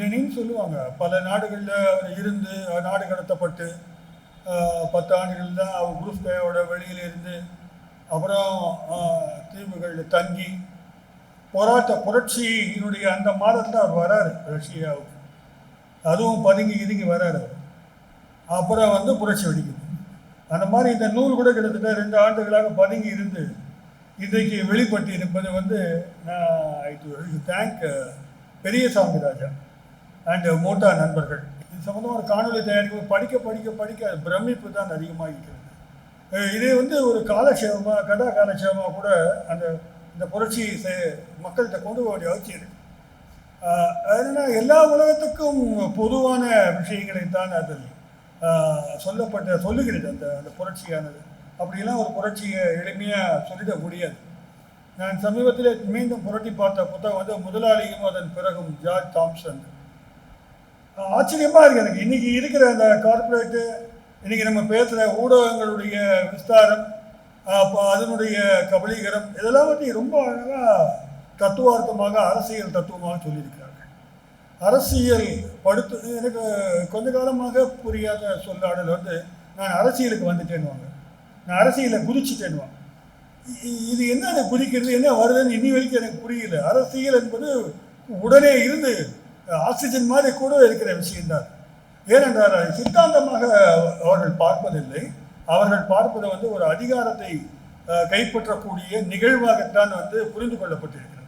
லெனின்னு சொல்லுவாங்க. பல நாடுகளில் அவர் இருந்து நாடு கடத்தப்பட்டு பத்து ஆண்டுகள் தான் அவர் குரூஸ்கோயோட வெளியில் இருந்து அப்புறம் தீவுகளில் தங்கி போராட்ட புரட்சியினுடைய அந்த மாதத்தில் அவர் வராரு ரஷ்யாவுக்கு. அதுவும் பதுங்கி இதுங்கி வராரு அப்புறம் வந்து புரட்சி வெடிக்குது. அந்த மாதிரி இந்த நூல் கூட கிட்டத்தட்ட ரெண்டு ஆண்டுகளாக பதுங்கி இருந்து இன்றைக்கு வெளிப்பட்டு இருப்பது வந்து நான் thank Periyasamy Raja. And uh, மோட்டா நண்பர்கள். இது சம்மந்தமாக ஒரு காணொலி தயாரிக்கும் படிக்க படிக்க படிக்க அது பிரமிப்பு தான் அதிகமாக இருக்கிறது. இது வந்து ஒரு காலட்சேபமாக கதா காலட்சேபமாக கூட அந்த இந்த புரட்சி மக்கள்கிட்ட கொண்டு போக வேண்டிய அவசியம் இருக்குது ஏன்னா எல்லா உலகத்துக்கும் பொதுவான விஷயங்களை தான் அதில் சொல்லப்பட்ட சொல்லுகிறது அந்த அந்த புரட்சியானது. அப்படிலாம் ஒரு புரட்சியை எளிமையாக சொல்லிட முடியாது. நான் சமீபத்தில் மீண்டும் புரட்டி பார்த்த புத்தகம் வந்து முதலாளியும் அதன் பிறகும் ஜார்ஜ் தாம்சன். ஆச்சரியமாக இருக்குது எனக்கு இன்றைக்கி இருக்கிற அந்த கார்ப்பரேட்டு இன்றைக்கி நம்ம பேசுகிற ஊடகங்களுடைய விஸ்தாரம் அப்போ அதனுடைய கபலீகரம் இதெல்லாம் பற்றி ரொம்ப அழகாக தத்துவார்த்தமாக அரசியல் தத்துவமாக சொல்லியிருக்கிறாங்க அரசியல் படுத்து எனக்கு கொஞ்ச காலமாக புரியாத சொல்லாடல் வந்து நான் அரசியலுக்கு வந்துட்டேன்னுவாங்க. நான் அரசியலை குதிச்சுட்டேன்னுவாங்க. இது என்ன அதை குதிக்கிறது என்ன வருதுன்னு இன்னி வரைக்கும் எனக்கு புரியல. அரசியல் என்பது உடனே இருந்து ஆக்சிஜன் மாதிரி கூட இருக்கிற விஷயம்தான். ஏனென்றால் அதை சித்தாந்தமாக அவர்கள் பார்ப்பதில்லை. அவர்கள் பார்ப்பது வந்து ஒரு அதிகாரத்தை கைப்பற்றக்கூடிய நிகழ்வாகத்தான் வந்து புரிந்து கொள்ளப்பட்டிருக்கிறது.